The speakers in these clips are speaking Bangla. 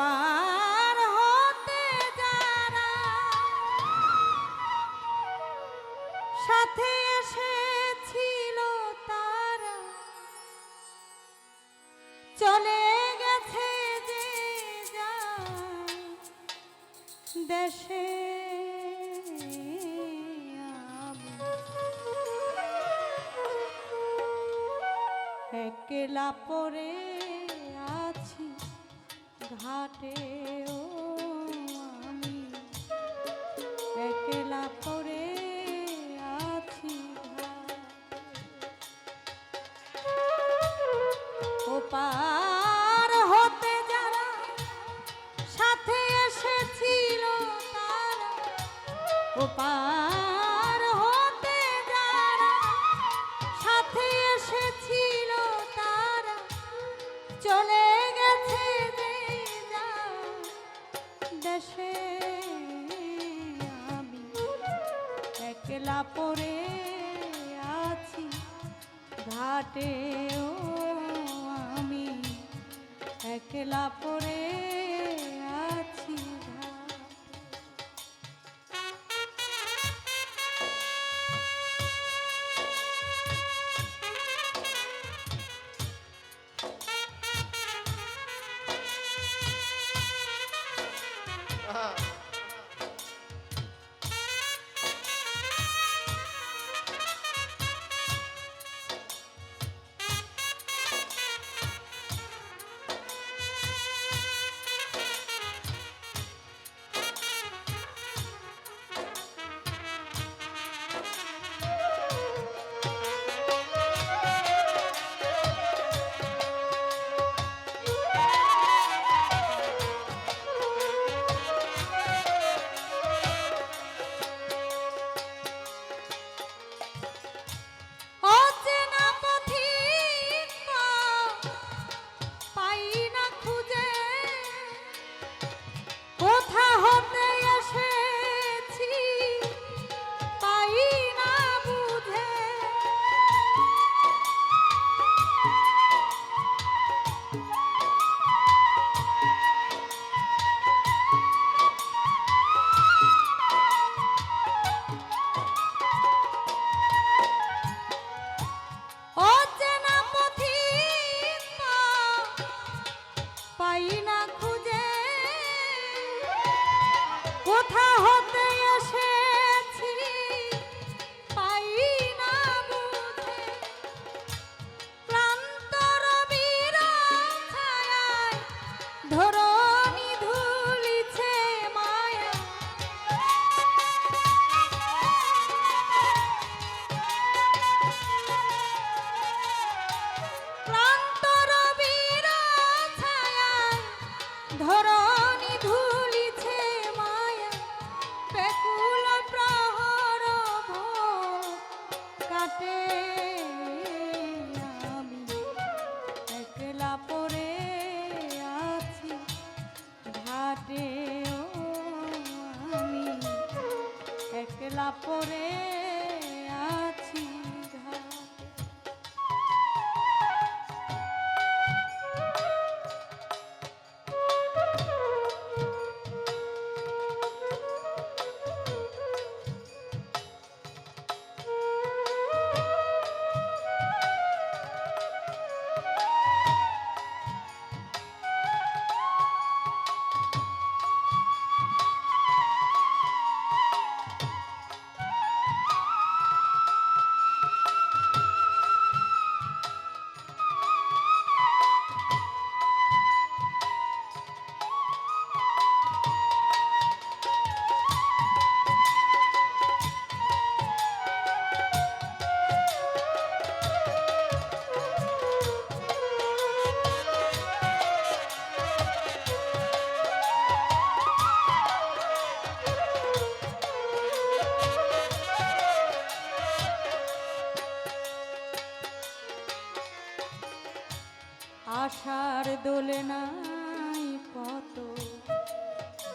পার হতে যারা সাথে এসেছিল তারা চলে গেছে যে দেশে। একলা পরে ঘাটে ও আমি একলা ভেলা পরে আছি ঘাটেও আমি একলা পরে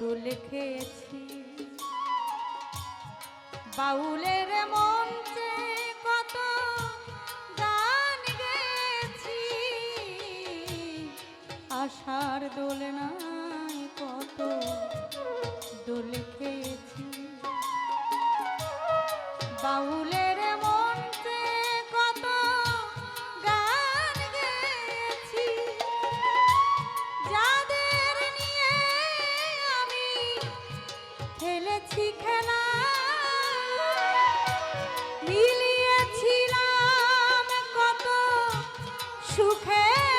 পুতুল খেয়েছি বাউলের মঞ্চে কত গান গেছি আশার দোলনায় কত দোল খেয়েছি বাউলের है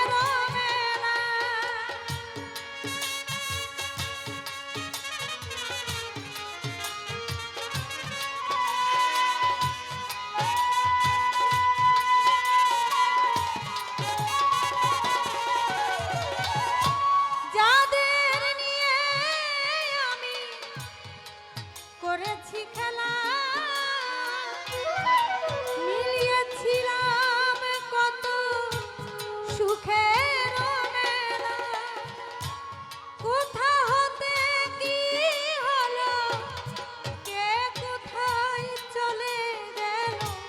ভালো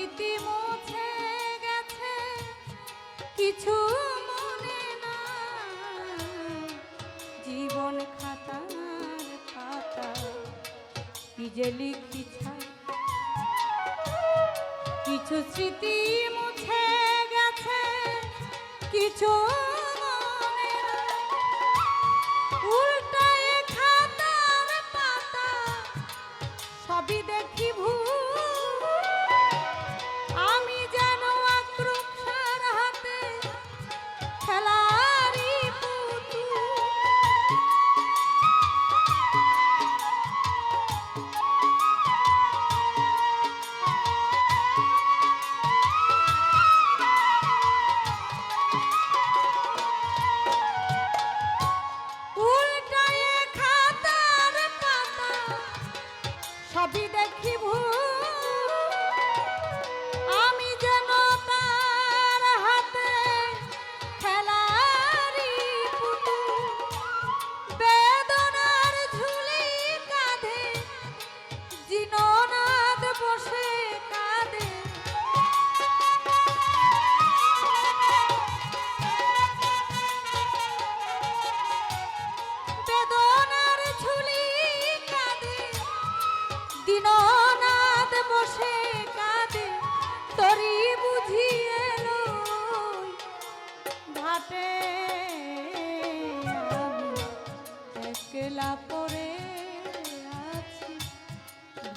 স্মৃতি মুছে গেছে, কিছু মনে না। জীবন খাতার পাতা, কি যে লিখি কিছু স্মৃতি মুছে গেছে, কিছু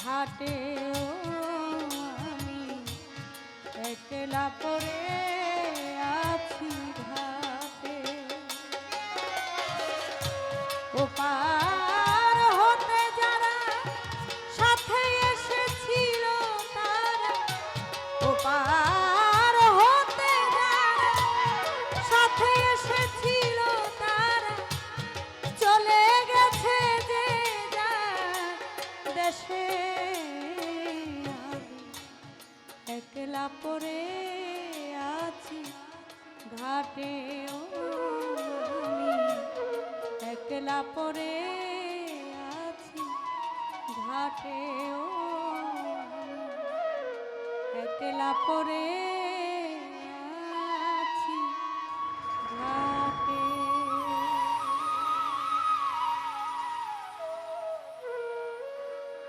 ঘাটে আমি একলা পরে একলা পরে আছি ঘাটে ও আমি একলা পরে